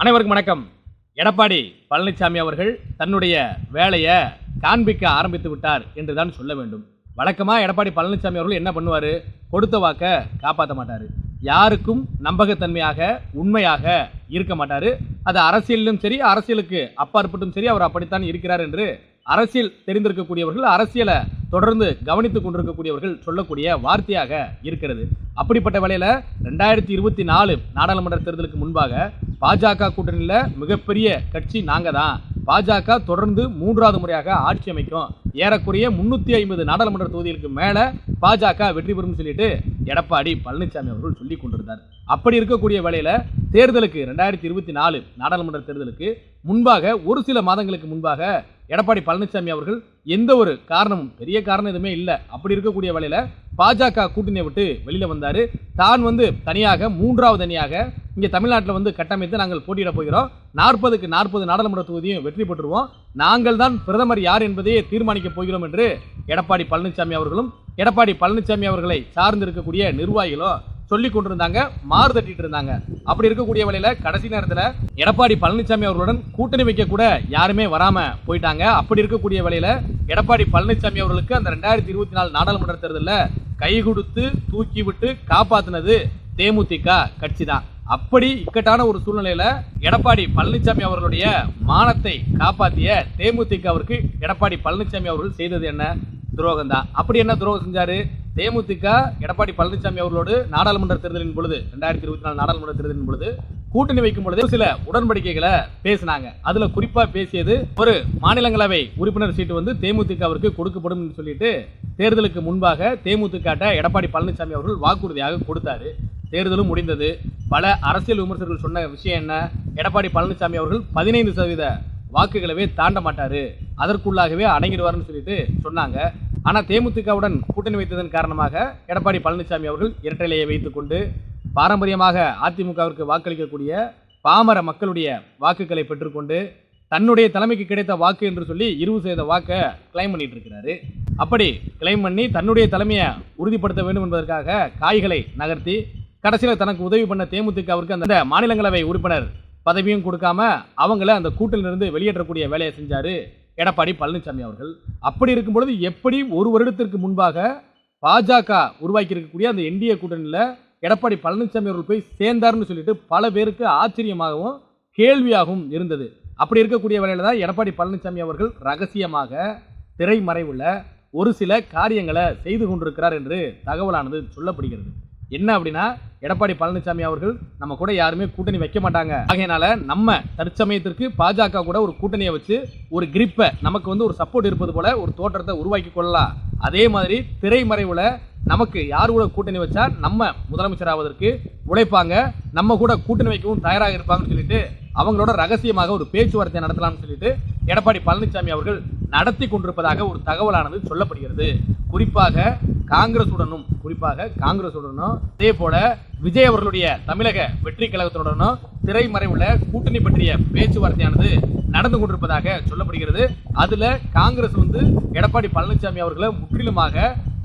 அனைவருக்கும் வணக்கம். எடப்பாடி பழனிசாமி அவர்கள் தன்னுடைய வேலையை காண்பிக்க ஆரம்பித்து விட்டார் என்றுதான் சொல்ல வேண்டும். வழக்கமாக எடப்பாடி பழனிசாமி அவர்கள் என்ன பண்ணுவார்? கொடுத்த வாக்க காப்பாற்ற மாட்டார். யாருக்கும் நம்பகத்தன்மையாக உண்மையாக இருக்க மாட்டார். அது அரசியலிலும் சரி அரசியலுக்கு அப்பாற்பட்டும் சரி அவர் அப்படித்தான் இருக்கிறார் என்று அரசியல் தெரிந்திருக்கக்கூடியவர்கள் அரசியலை தொடர்ந்து கவனித்துக் கொண்டிருக்கக்கூடியவர்கள் சொல்லக்கூடிய வார்த்தையாக இருக்கிறது. அப்படிப்பட்ட வேலையில் ரெண்டாயிரத்தி இருபத்தி நாலு நாடாளுமன்ற தேர்தலுக்கு முன்பாக பாஜக கூட்டணியில் மிகப்பெரிய கட்சி நாங்கள் தான் பாஜக தொடர்ந்து மூன்றாவது முறையாக ஆட்சி அமைக்கும். ஏறக்குறைய முன்னூத்தி ஐம்பது நாடாளுமன்ற தொகுதிகளுக்கு மேல பாஜக வெற்றி பெறும் சொல்லிட்டு எடப்பாடி பழனிசாமி அவர்கள் சொல்லி கொண்டிருந்தார். அப்படி இருக்கக்கூடிய வேளையில தேர்தலுக்கு ரெண்டாயிரத்தி இருபத்தி நாலு நாடாளுமன்ற தேர்தலுக்கு முன்பாக ஒரு சில மாதங்களுக்கு முன்பாக எடப்பாடி பழனிசாமி அவர்கள் எந்த ஒரு காரணமும் பெரிய காரணம் எதுவுமே இல்லை. அப்படி இருக்கக்கூடிய வேளையில பாஜக கூட்டணியை விட்டு வெளியில வந்தாரு. தான் வந்து தனியாக மூன்றாவது அணியாக இங்கே தமிழ்நாட்டில் வந்து கட்டமைத்து நாங்கள் போட்டியிட போகிறோம். நாற்பதுக்கு நாற்பது நாடாளுமன்ற தொகுதியும் வெற்றி பெற்றுருவோம். நாங்கள் தான் பிரதமர் யார் என்பதையே தீர்மானிக்க வைக்கப் போகிறோம் என்று எடப்பாடி பழனிசாமி அவர்களும் எடப்பாடி பழனிசாமி அவர்களை சார்ந்து இருக்கக்கூடிய நிர்வாகிகளும் சொல்லி கொண்டிருந்தாங்க மாறு தட்டிட்டு இருந்தாங்க. அப்படி இருக்கக்கூடிய வழியில கடைசி நேரத்துல எடப்பாடி பழனிசாமி அவர்களுடன் கூட்டணி வைக்க கூட யாருமே வராம போயிட்டாங்க. அப்படி இருக்கக்கூடிய வழியில எடப்பாடி பழனிசாமி அவர்களுக்கு அந்த ரெண்டாயிரத்தி இருபத்தி நாலு நாடாளுமன்ற தேர்தலில் கை கொடுத்து தூக்கி விட்டு காப்பாத்தினது தேமுதிக கட்சி தான் அப்படி இக்கட்டான ஒரு சூழ்நிலையில எடப்பாடி பழனிசாமி அவர்களுடைய மானத்தை காப்பாத்திய தேமுதிகவிற்கு எடப்பாடி பழனிசாமி அவர்கள் செய்தது என்ன? துரோகம் தான் அப்படி என்ன துரோகம் செஞ்சாரு? தேமுதிக எடப்பாடி பழனிசாமி அவர்களோடு நாடாளுமன்ற தேர்தலின் பொழுது ரெண்டாயிரத்தி இருபத்தி நாலு நாடாளுமன்ற தேர்தலின் பொழுது கூட்டணி வைக்கும் பொழுது சில உடன்படிக்கைகளை பேசினாங்க. அதுல குறிப்பா பேசியது ஒரு மாநிலங்களவை உறுப்பினர் சீட்டு வந்து தேமுதிகவிற்கு கொடுக்கப்படும் சொல்லிட்டு தேர்தலுக்கு முன்பாக தேமுதிக எடப்பாடி பழனிசாமி அவர்கள் வாக்குறுதியாக கொடுத்தாரு. தேர்தலும் முடிந்தது. பல அரசியல் விமர்சகர்கள் சொன்ன விஷயம் என்ன? எடப்பாடி பழனிசாமி அவர்கள் பதினைந்து சதவீத வாக்குகளவே தாண்ட மாட்டார். அதற்குள்ளாகவே அடங்கிடுவார்னு சொல்லிட்டு சொன்னாங்க. ஆனால் தேமுதிகவுடன் கூட்டணி வைத்ததன் காரணமாக எடப்பாடி பழனிசாமி அவர்கள் இரட்டைலையை வைத்துக்கொண்டு பாரம்பரியமாக அதிமுகவிற்கு வாக்களிக்கக்கூடிய பாமர மக்களுடைய வாக்குகளை பெற்றுக்கொண்டு தன்னுடைய தலைமைக்கு கிடைத்த வாக்கு என்று சொல்லி இருபது சதவீத வாக்கை கிளைம் பண்ணிட்டு இருக்கிறாரு அப்படி கிளைம் பண்ணி தன்னுடைய தலைமையை உறுதிப்படுத்த வேண்டும் என்பதற்காக காய்களை நகர்த்தி கடைசியில் தனக்கு உதவி பண்ண தேமுதிக அவருக்கு அந்த மாநிலங்களவை உறுப்பினர் பதவியும் கொடுக்காம அவங்கள அந்த கூட்டிலிருந்து வெளியேற்றக்கூடிய வேலையை செஞ்சார். எடப்பாடி பழனிசாமி அவர்கள். அப்படி இருக்கும் பொழுது எப்படி ஒரு வருடத்திற்கு முன்பாக பாஜக உருவாக்கி இருக்கக்கூடிய அந்த என்டிஏ கூட்டணியில் எடப்பாடி பழனிசாமி அவர்கள் போய் சேர்ந்தார்னு சொல்லிட்டு பல பேருக்கு ஆச்சரியமாகவும் கேள்வியாகவும் இருந்தது. அப்படி இருக்கக்கூடிய வேலையில் தான் எடப்பாடி பழனிசாமி அவர்கள் ரகசியமாக திரைமறைவுள்ள ஒரு சில காரியங்களை செய்து கொண்டிருக்கிறார் என்று தகவலானது சொல்லப்படுகிறது. என்ன அப்படின்னா எடப்பாடி பழனிசாமி அவர்கள் நம்ம கூட யாருமே கூட்டணி வைக்க மாட்டாங்க. ஆகையினால நம்ம தற்சமயத்திற்கு பாஜக கூட ஒரு கூட்டணியை வச்சு ஒரு கிரிப்பை நமக்கு வந்து ஒரு சப்போர்ட் இருப்பது போல ஒரு தோற்றத்தை உருவாக்கி கொள்ளலாம். அதே மாதிரி திரைமறைவுல நமக்கு யார் கூட கூட்டணி வச்சா நம்ம முதலமைச்சர் ஆவதற்கு உழைப்பாங்க. நம்ம கூட கூட்டணி வைக்கவும் தயாராக இருப்பாங்கன்னு சொல்லிட்டு அவங்களோட ரகசியமாக ஒரு பேச்சுவார்த்தை நடத்தலாம்னு சொல்லிட்டு எடப்பாடி பழனிசாமி அவர்கள் நடத்தி கொண்டிருப்பதாக ஒரு தகவலானது சொல்லப்படுகிறது. குறிப்பாக காங்கிரசுடனும் குறிப்பாக காங்கிரசுடனும் அதே போல விஜய் அவர்களுடைய தமிழக வெற்றி கழகத்துடனும் திரைமறைவுல கூட்டணி பற்றிய பேச்சுவார்த்தையானது நடந்து கொண்டிருப்பதாக சொல்லப்படுகிறது. அதுல காங்கிரஸ் வந்து எடப்பாடி பழனிசாமி அவர்களை முற்றிலுமாக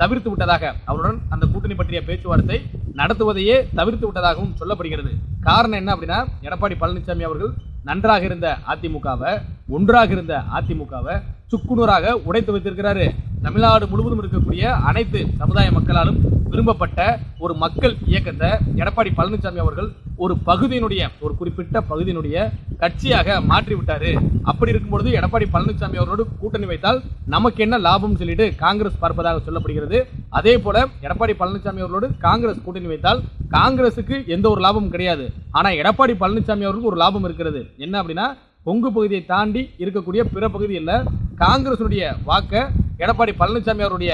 தவிர்த்து விட்டதாக அவருடன் அந்த கூட்டணி பற்றிய பேச்சுவார்த்தை நடத்துவதையே தவிர்த்து விட்டதாகவும் சொல்லப்படுகிறது. காரணம் என்ன அப்படின்னா எடப்பாடி பழனிசாமி அவர்கள் நன்றாக இருந்த அதிமுகவை ஒன்றாக இருந்த அதிமுகவை சுக்குநூறாக உடைத்து வைத்திருக்கிறாரு. தமிழ்நாடு முழுவதும் இருக்கக்கூடிய அனைத்து சமுதாய மக்களாலும் விரும்பப்பட்ட ஒரு மக்கள் இயக்கத்தை எடப்பாடி பழனிசாமி அவர்கள் ஒரு பகுதியினுடைய ஒரு குறிப்பிட்ட பகுதியினுடைய கட்சியாக மாற்றி விட்டாரு அப்படி இருக்கும்பொழுது எடப்பாடி பழனிசாமி அவரோடு கூட்டணி வைத்தால் நமக்கு என்ன லாபம் சொல்லிட்டு காங்கிரஸ் பார்ப்பதாக சொல்லப்படுகிறது. அதே போல எடப்பாடி பழனிசாமி அவர்களோடு காங்கிரஸ் கூட்டணி வைத்தால் காங்கிரசுக்கு எந்த ஒரு லாபமும் கிடையாது. ஆனால் எடப்பாடி பழனிசாமி அவர்களுக்கு ஒரு லாபம் இருக்கிறது. என்ன அப்படின்னா கொங்கு பகுதியை தாண்டி இருக்கக்கூடிய பிற பகுதியில் காங்கிரசுடைய வாக்கை எடப்பாடி பழனிசாமி அவருடைய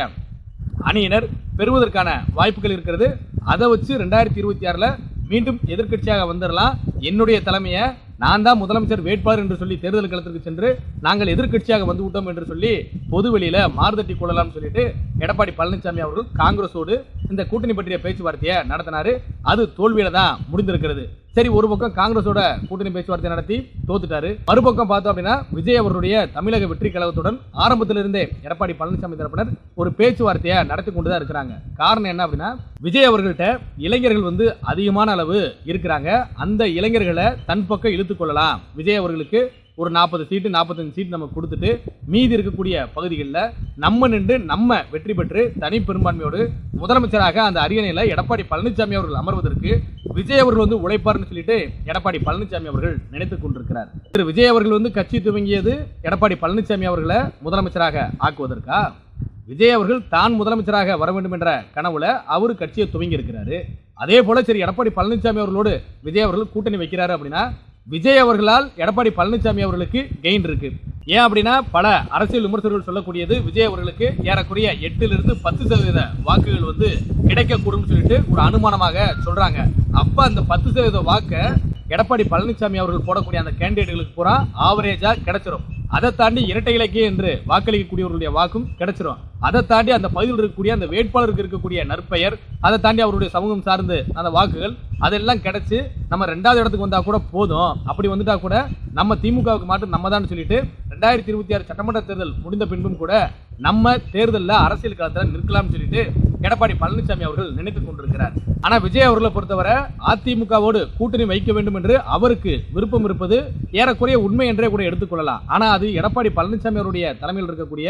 அணியினர் பெறுவதற்கான வாய்ப்புகள் இருக்கிறது. அதை வச்சு ரெண்டாயிரத்தி இருபத்தி ஆறில் மீண்டும் எதிர்க்கட்சியாக வந்துடலாம் என்னுடைய தலைமையை நான் தான் முதலமைச்சர் வேட்பாளர் என்று சொல்லி தேர்தல் களத்திற்கு சென்று நாங்கள் எதிர்க்கட்சியாக வந்து விட்டோம் என்று சொல்லி பொதுவெளியில் மாறுதட்டி கொள்ளலாம்னு சொல்லிட்டு எடப்பாடி பழனிசாமி அவர்கள் காங்கிரஸோடு இந்த கூட்டணி பற்றிய பேச்சுவார்த்தையை நடத்தினாரு. அது தோல்வியில தான் முடிந்திருக்கிறது. சரி ஒரு பக்கம் காங்கிரஸோட கூட்டணி பேச்சுவார்த்தை நடத்தி தோத்துட்டாரு. மறுபக்கம் பார்த்தோம் அப்படின்னா விஜய் அவருடைய தமிழக வெற்றி கழகத்துடன் ஆரம்பத்திலிருந்தே எடப்பாடி பழனிசாமி தரப்பினர் ஒரு பேச்சுவார்த்தையை நடத்தி கொண்டு தான் இருக்கிறாங்க. காரணம் என்ன அப்படின்னா விஜய் அவர்கள்ட்ட இளைஞர்கள் வந்து அதிகமான அளவு இருக்கிறாங்க. அந்த இளைஞர்களை தன் பக்கம் இழுத்துக்கொள்ளலாம் விஜய் அவர்களுக்கு ஒரு நாற்பது சீட்டு நாற்பத்தஞ்சு சீட் நம்ம கொடுத்துட்டு மீதி இருக்கக்கூடிய பகுதிகளில் நம்ம நின்று நம்ம வெற்றி பெற்று தனி பெரும்பான்மையோடு முதலமைச்சராக அந்த அரியணையில் எடப்பாடி பழனிசாமி அவர்கள் அமர்வதற்கு விஜய் அவர்கள் வந்து உழைப்பார்னு சொல்லிட்டு எடப்பாடி பழனிசாமி அவர்கள் நினைத்துக் கொண்டிருக்கிறார். திரு விஜய் அவர்கள் வந்து கட்சி துவங்கியது எடப்பாடி பழனிசாமி அவர்களை முதலமைச்சராக ஆக்குவதற்கா? விஜய் அவர்கள் தான் முதலமைச்சராக வர வேண்டும் என்ற கனவுல அவர் கட்சியை துவங்கி இருக்கிறாரு அதே போல சரி எடப்பாடி பழனிசாமி அவர்களோடு விஜய் அவர்கள் கூட்டணி வைக்கிறாரு அப்படின்னா விஜய் அவர்களால் எடப்பாடி பழனிசாமி அவர்களுக்கு கெயின் இருக்கு. ஏன் அப்படின்னா பல அரசியல் விமர்சகர்கள் சொல்லக்கூடியது விஜய் அவர்களுக்கு ஏறக்குறைய எட்டிலிருந்து பத்து சதவீத வாக்குகள் வந்து கிடைக்கக்கூடும் சொல்லிட்டு ஒரு அனுமானமாக சொல்றாங்க. அப்ப அந்த பத்து சதவீத வாக்கை எடப்பாடி பழனிசாமி அவர்கள் போடக்கூடிய அந்த கேண்டிடேட்டுகளுக்கு பூரா ஆவரேஜாக கிடைச்சிரும். அதை தாண்டி இரட்டை இலக்கிய என்று வாக்களிக்கக்கூடியவர்களுடைய வாக்கும் கிடைச்சிரும். அதை தாண்டி அந்த பகுதியில் இருக்கக்கூடிய அந்த வேட்பாளருக்கு இருக்கக்கூடிய நற்பெயர் அதை தாண்டி அவருடைய சமூகம் சார்ந்து அந்த வாக்குகள் அதெல்லாம் கிடைச்சி நம்ம ரெண்டாவது இடத்துக்கு வந்தால் கூட போதும். அப்படி வந்துட்டா கூட நம்ம திமுகவுக்கு மாற்று நம்ம தான் சொல்லிட்டு ரெண்டாயிரத்தி இருபத்தி ஆறு சட்டமன்ற தேர்தல் முடிந்த பின்பும் கூட நம்ம தேர்தலில் அரசியல் களத்தில் நிற்கலாம்னு சொல்லிட்டு எடப்பாடி பழனிசாமி அவர்கள் நினைத்துக் கொண்டிருக்கிறார். ஆனால் விஜய் அவர்களை பொறுத்தவரை அதிமுகவோடு கூட்டணி வைக்க வேண்டும் என்று அவருக்கு விருப்பம் இருப்பது ஏறக்குறைய உண்மை என்றே கூட எடுத்துக்கொள்ளலாம் ஆனால் அது எடப்பாடி பழனிசாமி அவருடைய தலைமையில் இருக்கக்கூடிய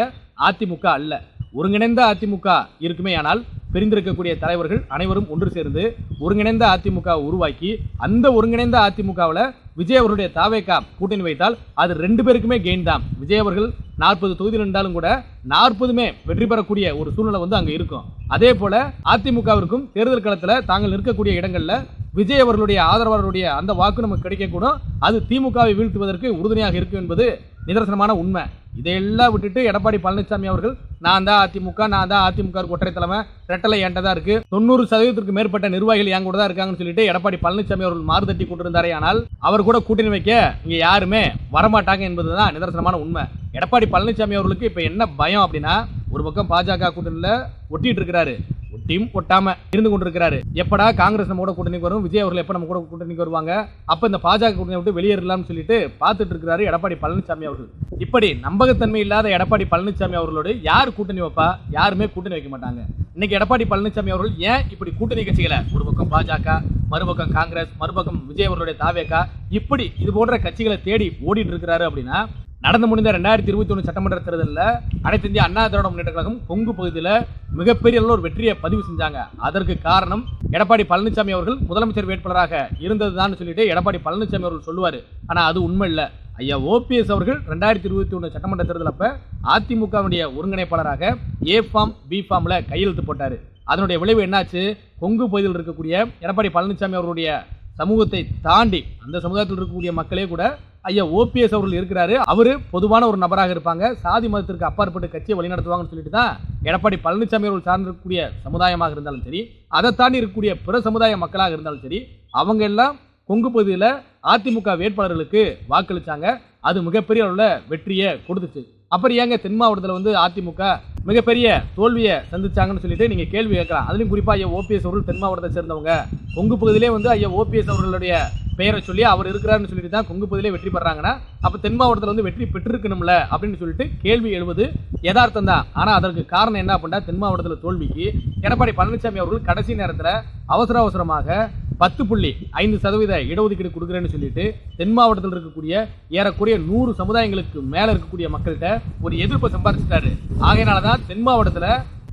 அதிமுக அல்ல. ஒருங்கிணைந்த அதிமுக இருக்குமே ஆனால் பிரிந்திருக்கக்கூடிய தலைவர்கள் அனைவரும் ஒன்று சேர்ந்து ஒருங்கிணைந்த அதிமுக உருவாக்கி அந்த ஒருங்கிணைந்த அதிமுகவில் விஜய் அவர்களுடைய தாவேக்கா கூட்டணி வைத்தால் அது ரெண்டு பேருக்குமே கெயின் தான். விஜய் அவர்கள் நாற்பது தொகுதியில் இருந்தாலும் கூட நாற்பதுமே வெற்றி பெறக்கூடிய ஒரு சூழ்நிலை வந்து அங்கே இருக்கும். அதே போல அதிமுகவிற்கும் தேர்தல் களத்தில் தாங்கள் நிற்கக்கூடிய இடங்களில் விஜய் அவர்களுடைய ஆதரவாளருடைய அந்த வாக்கு நமக்கு கிடைக்கக்கூடும். அது திமுகவை வீழ்த்துவதற்கு உறுதுணையாக இருக்கும் என்பது நிதர்சனமான உண்மை. இதையெல்லாம் விட்டுட்டு எடப்பாடி பழனிசாமி அவர்கள் நான் தான் அதிமுக நான் தான் அதிமுக ஒற்றை தலைமை ரெட்டலை என்கிட்ட தான் இருக்கு? தொண்ணூறு சதவீதத்திற்கு மேற்பட்ட நிர்வாகிகள் என் கூட தான் இருக்காங்கன்னு சொல்லிட்டு எடப்பாடி பழனிசாமி அவர்கள் மாறுதட்டி கொண்டிருந்தாரே ஆனால் அவர் கூட கூட்டணி வைக்க இங்க யாருமே வரமாட்டாங்க என்பதுதான் நிதர்சனமான உண்மை. எடப்பாடி பழனிசாமி அவர்களுக்கு இப்ப என்ன பயம் அப்படின்னா ஒரு பக்கம் பாஜக கூட்டணியில் ஒட்டிட்டு இருக்கிறாரு. ஒட்டியும் ஒட்டாம இருந்து கொண்டிருக்கிறாரு. எப்படா காங்கிரஸ் நம்ம கூட கூட்டணிக்கு வரும்? விஜய் அவர்கள் எப்ப நம்ம கூட கூட்டணிக்கு வருவாங்க? அப்ப இந்த பாஜக கூட்டணி விட்டு வெளியேறலாம்னு சொல்லிட்டு பார்த்துட்டு இருக்கிறாரு எடப்பாடி பழனிசாமி அவர்கள். இப்படி நம்பகத்தன்மை இல்லாத எடப்பாடி பழனிசாமி அவர்களோடு யார் கூட்டணி வைப்பா? யாருமே கூட்டணி வைக்க மாட்டாங்க. இன்னைக்கு எடப்பாடி பழனிசாமி அவர்கள் ஏன் இப்படி கூட்டணி கட்சிகளை? ஒரு பக்கம் பாஜக மறுபக்கம் காங்கிரஸ் மறுபக்கம் விஜய் அவர்களுடைய தாவேக்கா இப்படி இது போன்ற கட்சிகளை தேடி ஓடிட்டு இருக்கிறாரு அப்படின்னா நடந்து முடிந்த ரெண்டாயிரத்தி இருபத்தி ஒன்று சட்டமன்ற தேர்தலில் அனைத்து இந்திய அண்ணா திராவிட முன்னேற்ற கழகம் கொங்கு பகுதியில் மிகப்பெரிய அளவில் ஒரு வெற்றியை பதிவு செஞ்சாங்க. அதற்கு காரணம் எடப்பாடி பழனிசாமி அவர்கள் முதலமைச்சர் வேட்பாளராக இருந்ததுதான் சொல்லிட்டு எடப்பாடி பழனிசாமி அவர்கள் சொல்லுவார். ஆனால் அது உண்மை இல்லை. ஐயா ஓபிஎஸ் அவர்கள் ரெண்டாயிரத்தி இருபத்தி ஒன்று சட்டமன்ற தேர்தல் அப்போ அதிமுகவுடைய ஒருங்கிணைப்பாளராக ஏ ஃபார்ம் பி ஃபார்ம்ல கையெழுத்து போட்டார். அதனுடைய விளைவு என்னாச்சு? கொங்கு பகுதியில் இருக்கக்கூடிய எடப்பாடி பழனிசாமி அவருடைய சமூகத்தை தாண்டி அந்த சமுதாயத்தில் இருக்கக்கூடிய மக்களே கூட ஐயா ஓபிஎஸ் அவர்கள் இருக்கிறாரு. அவரு பொதுவான ஒரு நபராக இருப்பாங்க. சாதி மதத்திற்கு அப்பாற்பட்டு கட்சியை வழிநடத்துவாங்கன்னு சொல்லிட்டு தான் எடப்பாடி பழனிசாமி அவர்கள் சார்ந்திருக்கக்கூடிய சமுதாயமாக இருந்தாலும் சரி அதை தாண்டி இருக்கக்கூடிய பிற சமுதாய மக்களாக இருந்தாலும் சரி அவங்க எல்லாம் கொங்கு பகுதியில் அதிமுக வேட்பாளர்களுக்கு வாக்களித்தாங்க அது மிகப்பெரிய அளவில் வெற்றியை கொடுத்துச்சு. அப்புறம் ஏங்க தென் மாவட்டத்தில் வந்து அதிமுக மிகப்பெரிய தோல்வியை சந்திச்சாங்கன்னு சொல்லிட்டு நீங்கள் கேள்வி கேட்கலாம். அதுலேயும் குறிப்பாக ஐயா ஓபிஎஸ் அவர்கள் தென் மாவட்டத்தை சேர்ந்தவங்க. கொங்கு பகுதியிலே வந்து ஐயா ஓபிஎஸ் அவர்களுடைய பெயரை சொல்லி அவர் இருக்கிறாருன்னு சொல்லிட்டு தான் கொங்கு பகுதியிலே வெற்றி பெறாங்கன்னா அப்போ தென் மாவட்டத்தில் வந்து வெற்றி பெற்றிருக்கணும்ல அப்படின்னு சொல்லிட்டு கேள்வி எழுவது யதார்த்தம் தான். ஆனால் அதற்கு காரணம் என்ன அப்படின்னா தென் மாவட்டத்தில் தோல்விக்கு எடப்பாடி பழனிசாமி அவர்கள் கடைசி நேரத்தில் அவசர அவசரமாக பத்து புள்ளி ஐந்து சதவீத இடஒதுக்கீடு கொடுக்குறேன்னு சொல்லிட்டு தென் மாவட்டத்தில் இருக்கக்கூடிய ஏறக்குறைய நூறு சமுதாயங்களுக்கு மேலே இருக்கக்கூடிய மக்கள்கிட்ட ஒரு எதிர்ப்பை சம்பாதிச்சிட்டாரு ஆகையினால தான் தென் மாவட்டத்தில்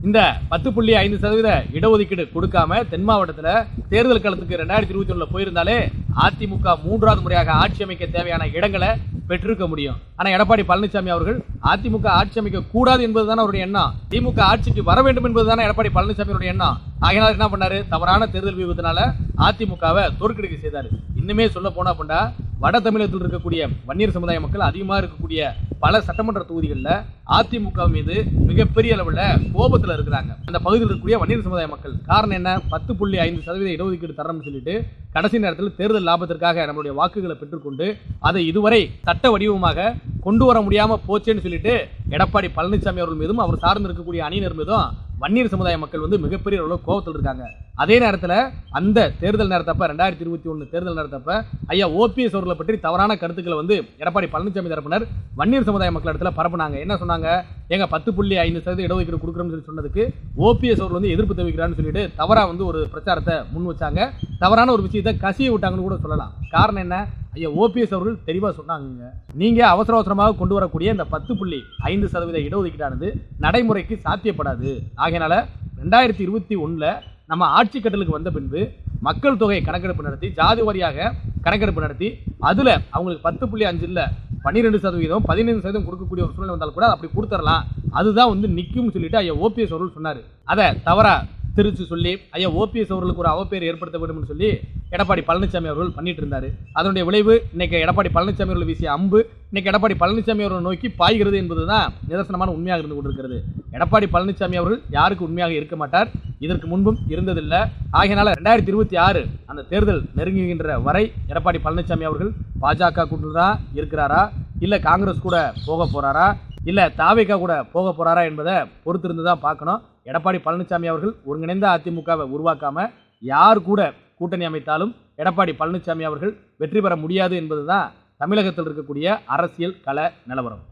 இந்த பத்து புள்ளி ஐந்து சதவீத இடஒதுக்கீடு கொடுக்காம தென் மாவட்டத்தில் தேர்தல் களத்துக்கு ரெண்டாயிரத்தி இருபத்தி ஒன்றில் போயிருந்தாலே அதிமுக மூன்றாவது முறையாக ஆட்சி அமைக்க தேவையான இடங்களை பெற்றிருக்க முடியும். ஆனால் எடப்பாடி பழனிசாமி அவர்கள் அதிமுக ஆட்சி அமைக்க கூடாது என்பதுதானே அவருடைய எண்ணம். திமுக ஆட்சிக்கு வர வேண்டும் என்பதுதானே எடப்பாடி பழனிசாமியுடைய எண்ணம். ஆகினார் என்ன பண்ணாரு? தவறான தேர்தல் வியூகத்தினால அதிமுகவை தோற்கடிக்க செய்தார். இன்னுமே சொல்ல போனால் அப்படின்னா வட தமிழகத்தில் இருக்கக்கூடிய வன்னியர் சமுதாய மக்கள் அதிகமாக இருக்கக்கூடிய பல சட்டமன்ற தொகுதிகளில் அதிமுக மீது மிகப்பெரிய அளவில் கோபத்தில் இருக்கிறாங்க. அந்த பகுதியில் இருக்கக்கூடிய வன்னியர் சமுதாய மக்கள். காரணம் என்ன? பத்து புள்ளி ஐந்து சதவீத இடஒதுக்கீடு தரணும்னு சொல்லிட்டு கடைசி நேரத்தில் தேர்தல் லாபத்திற்காக நம்மளுடைய வாக்குகளை பெற்றுக்கொண்டு அதை இதுவரை சட்ட வடிவமாக கொண்டு வர முடியாமல் போச்சேன்னு சொல்லிட்டு எடப்பாடி பழனிசாமி அவர்கள் மீதும் அவர் சார்ந்து இருக்கக்கூடிய அணியினர் மீதும் வன்னியர் சமுதாய மக்கள் வந்து மிகப்பெரிய அளவு கோபத்தில் இருக்காங்க. அதே நேரத்தில் அந்த தேர்தல் நேரத்தப்ப ரெண்டாயிரத்தி இருபத்தி ஒன்று தேர்தல் நேரத்தப்ப ஐயா ஓபிஎஸ் அவர்களை பற்றி தவறான கருத்துக்களை வந்து எடப்பாடி பழனிசாமி தரப்பினர் வன்னியர் சமுதாய மக்கள் இடத்துல பரப்புனாங்க. என்ன சொன்னாங்க? ஏங்க பத்து புள்ளி ஐந்து சதவீத இடஒதுக்கீடு கொடுக்குறோம்னு சொல்லி சொன்னதுக்கு ஓபிஎஸ் அவர்கள் வந்து எதிர்ப்பு தெரிவிக்கிறான்னு சொல்லிட்டு தவறாக வந்து ஒரு பிரச்சாரத்தை முன் வச்சாங்க. தவறான ஒரு விஷயத்தை கசிய விட்டாங்கன்னு கூட சொல்லலாம். காரணம் என்ன? ஐயா ஓபிஎஸ் அவர்கள் தெளிவாக சொன்னாங்க நீங்கள் அவசர அவசரமாக கொண்டு வரக்கூடிய இந்த பத்து புள்ளி ஐந்து சதவீத இடஒதுக்கீடானது நடைமுறைக்கு சாத்தியப்படாது. ஆகையினால ரெண்டாயிரத்தி இருபத்தி ஒன்றில் நம்ம ஆட்சி கட்டலுக்கு வந்த பின்பு மக்கள் தொகை கணக்கெடுப்பு நடத்தி ஜாதி வாரியாக கணக்கெடுப்பு நடத்தி அதில் அவங்களுக்கு பத்து புள்ளி அஞ்சு இல்லை பன்னிரெண்டு சதவீதம் பதினைந்து சதவீதம் கொடுக்கக்கூடிய ஒரு சூழ்நிலை வந்தால் கூட அப்படி கொடுத்துடலாம் அதுதான் வந்து நிற்கும் சொல்லிட்டு ஐயா ஓபிஎஸ் அவர்கள் சொன்னார். அதை தவறாக திருச்சி சொல்லி ஐயா ஓபிஎஸ் அவர்களுக்கு ஒரு அவப்பேர் ஏற்படுத்த வேண்டும்னு சொல்லி எடப்பாடி பழனிசாமி அவர்கள் பண்ணிட்டு இருந்தார். அதனுடைய விளைவு இன்னைக்கு எடப்பாடி பழனிசாமி அவர்கள் வீசிய அம்பு இன்னைக்கு எடப்பாடி பழனிசாமி அவர்கள் நோக்கி பாய்கிறது என்பது தான் நிதர்சனமான உண்மையாக இருந்து கொண்டிருக்கிறது. எடப்பாடி பழனிசாமி அவர்கள் யாருக்கு உண்மையாக இருக்க மாட்டார்? இதற்கு முன்பும் இருந்ததில்லை. ஆகையினால ரெண்டாயிரத்தி இருபத்தி ஆறு அந்த தேர்தல் நெருங்குகின்ற வரை எடப்பாடி பழனிசாமி அவர்கள் பாஜக கூட்டில் தான் இருக்கிறாரா? இல்லை காங்கிரஸ் கூட போக போகிறாரா இல்லை தாவேக்கா கூட போக போகிறாரா என்பதை பொறுத்திருந்து தான் பார்க்கணும். எடப்பாடி பழனிசாமி அவர்கள் ஒருங்கிணைந்த அதிமுகவை உருவாக்காம யார் கூட கூட்டணி அமைத்தாலும் எடப்பாடி பழனிசாமி அவர்கள் வெற்றி பெற முடியாது என்பதுதான் தமிழகத்தில் இருக்கக்கூடிய அரசியல் கள நிலவரம்.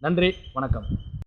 நன்றி வணக்கம்.